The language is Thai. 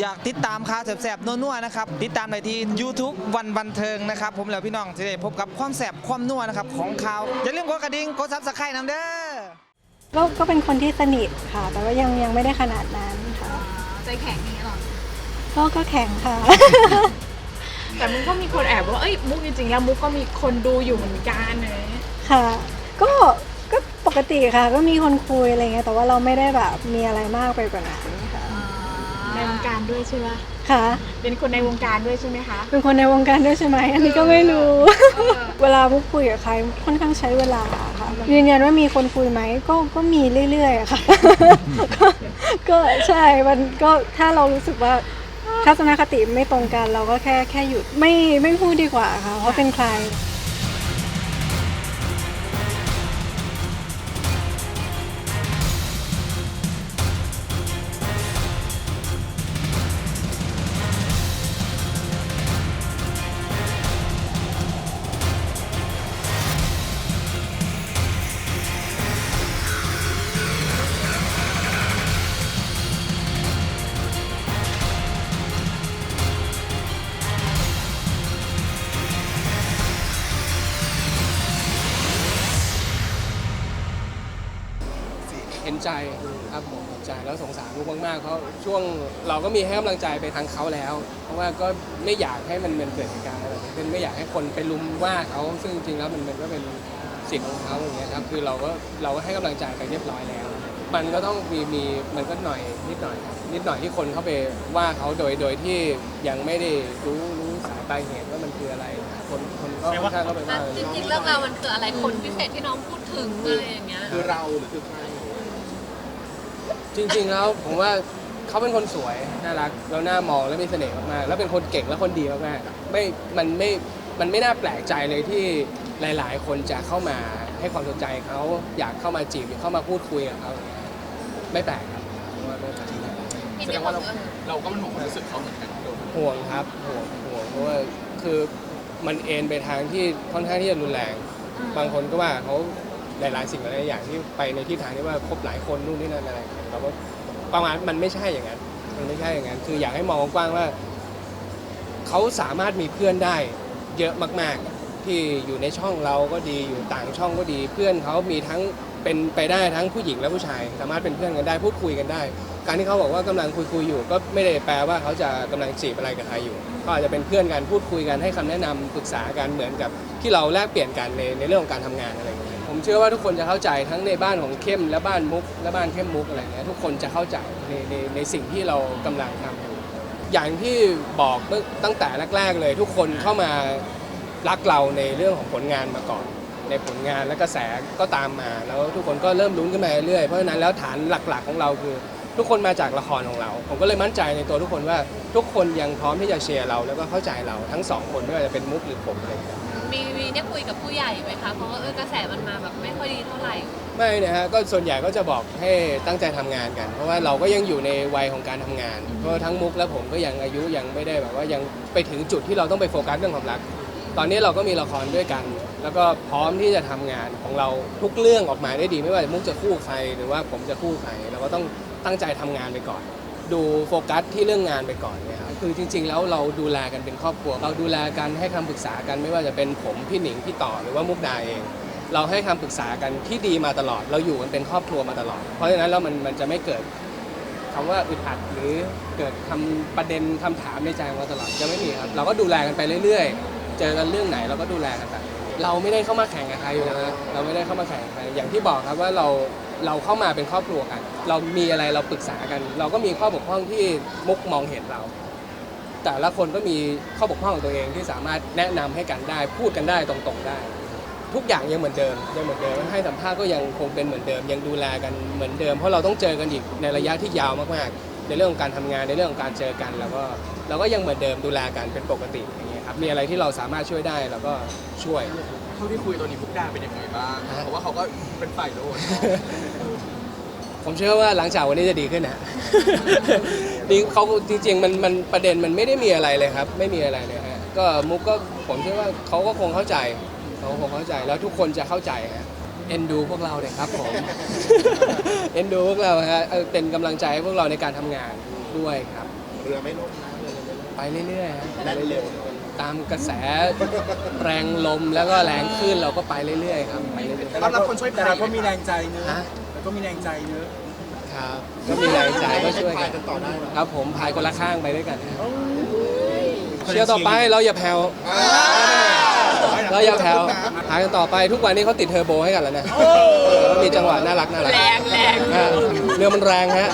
อยากติดตามข่าวแสบๆนัวๆนะครับติดตามได้ที่ YouTube วันบันเทิงนะครับผมแล้วพี่น้องจะได้พบกับความแสบความนัวนะครับของข่าวอย่าลืมกดกระดิ่งกดซับสไครต์น้ำเด้อก็ก็เป็นคนที่สนิทค่ะ แต่ว่ายังยังไม่ได้ขนาดนั้นค่ะ ใจแข็งอย่างนี้หรอก็ก็แข็งค่ะ แต่มุกก็มีคนแอบว่าเอ้ยมุกจริงๆแล้วมุกก็มีคนดูอยู่เหมือนกันเลยค่ะ ก็ก็ปกติค่ะ ก็มีคนคุยอะไรเงี้ยแต่ว่าเราไม่ได้แบบมีอะไรมากไปกว่านั้นค่ะ ในวงการด้วยใช่ไหมค่ะ เป็นคนในวงการด้วยใช่ไหมคะ เป็นคนในวงการด้วยใช่ไหมอันนี้ก็ไม่รู้ เวลามุกคุยกับใครค่อนข้างใช้เวลาค่ะยืนยันว่ามีคนคุยไหมก็ก็มีเรื่อยๆอะค่ะก็ก็ใช่มันก็ถ้าเรารู้สึกว่าทัศนคติไม่ตรงกันเราก็แค่แค่หยุดไม่ไม่พูดดีกว่าค่ะเพราะเป็นใคร ห็นใจครับผมเห็นใจแล้วสงสารลูกมากๆเขาช่วงเราก็มีให้กำลังใจไปทางเขาแล้ว เพราะว่าก็ไม่อยากให้มันมันเกิดเหตุการณ์อะไรแบบนี้ขึ้นไม่อยากให้คนไปลุมว่าเขาซึ่งจริงๆแล้วมันมันก็เป็นสิทธิ์ของเขาอย่างเงี้ยครับคือเราก็เราก็ให้กำลังใจไปเรียบร้อยแล้ว มันก็ต้องมีมีมันก็หน่อยนิดหน่อยนิดหน่อยที่คนเข้าไปว่าเขาโดยโดยที่ยังไม่ได้รู้รู้สาปลายเหตุว่ามันคืออะไร คนคนก็ค่อนข้างเข้าไปว่า จริงๆเรื่องราวมันคืออะไรคนพิเศษที่น้องพูดถึงอะไรอย่างเงี้ย คือเราหรือคือใคร จริงๆแล้วผมว่าเขาเป็นคนสวยน่ารักแล้วน่ามองแล้วมีเสน่ห์มากๆแล้วเป็นคนเก่งและคนดีมากๆไม่มันไม่มันไม่น่าแปลกใจเลยที่หลาย ๆ คนจะเข้ามาให้ความสนใจเขาอยากเข้ามาจีบหรือเข้ามาพูดคุยกับเขาไม่แปลกครับผมว่าไม่แปลกพี่แสดนี่งบอว่ากเราเออเราก็เป็นห่วงความรู้สึกเขาเหมือนกันโดนห่วงครับห่วงห่วงเพราะว่าคือมันเอ็นไปทางที่ค่อนข้างที่จะรุนแรง บางคนก็ว่าเขา หลายๆสิ่งหลายๆอย่างที่ไปในทิศทางที่ว่าคบหลายคนนู่นนี่นั่นอะไรเราก็ประมาณมันไม่ใช่อย่างนั้นมันไม่ใช่อย่างนั้นคืออยากให้มองกว้างว่าเขาสามารถมีเพื่อนได้เยอะมาก ๆ ที่อยู่ในช่องเราก็ดีอยู่ต่างช่องก็ดี เพื่อนเขามีทั้งเป็นไปได้ทั้งผู้หญิงและผู้ชาย สามารถเป็นเพื่อนกันได้พูดคุยกันได้ การที่เขาบอกว่ากำลังคุยคุยอยู่ ก็ไม่ได้แปลว่าเขาจะกำลังจีบอะไรกับใครอยู่เขาอาจจะเป็นเพื่อนกันพูดคุยกันให้คำแนะนำปรึกษากันเหมือนกับที่เราแลกเปลี่ยนกันในในเรื่องของการทำงานอะไรอย่างเงี้ เชื่อว่าทุกคนจะเข้าใจทั้งในบ้านของเข้มและบ้านมุกและบ้านเข้มมุกอะไรเงี้ยทุกคนจะเข้าใจในในในสิ่งที่เรากำลังทำอยู่อย่างที่บอกเมื่อตั้งแต่แรก ๆ เลย ทุกคนเข้ามารักเราในเรื่องของผลงานมาก่อน ในผลงานและกระแสก็ตามมาแล้วทุกคนก็เริ่มลุ้นขึ้นมาเรื่อยเพราะฉะนั้นแล้วฐานหลักๆของเราคือ ทุกคนมาจากละครของเรา ผมก็เลยมั่นใจในตัวทุกคนว่าทุกคนยังพร้อมที่จะเชียร์เรา แล้วก็เข้าใจเราทั้งสองคนไม่ว่าจะเป็นมุกหรือผมอะไรอย่างเงี้ย มีมีได้คุยกับผู้ใหญ่ไหมคะเพราะว่าเออกระแสมันมาแบบไม่ค่อยดีเท่าไหร่ไม่นะฮะก็ส่วนใหญ่ก็จะบอกให้ตั้งใจทำงานกัน เพราะว่าเราก็ยังอยู่ในวัยของการทำงาน เพราะทั้งมุกและผมก็ยังอายุยังไม่ได้แบบว่ายังไปถึงจุดที่เราต้องไปโฟกัสเรื่องความรัก ตอนนี้เราก็มีละครด้วยกัน แล้วก็พร้อมที่จะทำงานของเราทุกเรื่องออกมาได้ดี ไม่ว่ามุกจะคู่ใครหรือว่าผมจะคู่ใครเราก็ต้องตั้งใจทำงานไปก่อน ดูโฟกัสที่เรื่องงานไปก่อนเนี่ยครับ คือจริง ๆ แล้วเราดูแลกันเป็นครอบครัว เราดูแลกันให้คำปรึกษากันไม่ว่าจะเป็นผมพี่หนิงพี่ต่อหรือว่ามุกดาเอง เราให้คำปรึกษากันที่ดีมาตลอด เราอยู่กันเป็นครอบครัวมาตลอด เพราะฉะนั้นแล้วมันมันจะไม่เกิดคำว่าอึดอัดหรือเกิดคำประเด็นคำถามในใจของเราตลอดจะไม่มีครับ เราก็ดูแลกันไปเรื่อย ๆ เจอกันเรื่องไหนเราก็ดูแลกันไปเราไม่ได้เข้ามาแข่งกับใครอยู่แล้วนะเราไม่ได้เข้ามาแข่งกับใครอย่างที่บอกครับว่าเราเราเข้ามาเป็นครอบครัวกัน เรามีอะไรเราปรึกษากัน เราก็มีข้อบกพร่องที่มุกมองเห็นเรา แต่ละคนก็มีข้อบกพร่องของตัวเองที่สามารถแนะนำให้กันได้ พูดกันได้ตรงๆได้ ทุกอย่างยังเหมือนเดิมยังเหมือนเดิมให้สัมภาษณ์ก็ยังคงเป็นเหมือนเดิม ยังดูแลกันเหมือนเดิม เพราะเราต้องเจอกันอีกในระยะที่ยาวมากๆ ในเรื่องของการทำงานในเรื่องของการเจอกันแล้วก็เราก็ยังเหมือนเดิมดูแลกันเป็นปกติอย่างเงี้ยครับมีอะไรที่เราสามารถช่วยได้เราก็ช่วย เท่าที่คุยตอนนี้พุกดาเป็นยังไงบ้าง ฮะ เพราะว่าเขาก็เป็นฝ่ายโดน ผมเชื่อว่าหลังจากวันนี้จะดีขึ้นนะดีเขาจริงๆมันมันประเด็นมันไม่ได้มีอะไรเลยครับ ไม่มีอะไรเลยฮะก็มุกก็ผมเชื่อว่าเขาก็คงเข้าใจเขาคงเข้าใจแล้วทุกคนจะเข้าใจฮะเอ็นดูพวกเราเลยครับผมเอ็นดูพวกเราฮะเออเป็นกำลังใจให้พวกเราในการทำงานด้วยครับจรือไม่ล่มนะเรือไม่ล่มไปเรื่อยๆฮะได้เร็วตามกระแสแรงลมแล้วก็แรงคลื่นเราก็ไปเรื่อยๆครับไปเรื่อยแต่เราคนช่วยแต่เราก็มีแรงใจเนอะๆฮะเรา ก็มีแรงใจเนอะครับก็มีแรงใจก็ช่วยพากัยนกันต่อได้ไหมครับ ผมพายคนละข้างไปด้วยกันเชียร์ต่อไปเราอย่าแผ่วเราอย่าแผ่วพายกันต่อไปทุกวันนี้เขาติดเทอร์โบให้กันแล้วนะมีจังหวะน่ารักน่ารักแรงแรงฮะเรือมันแรงฮะ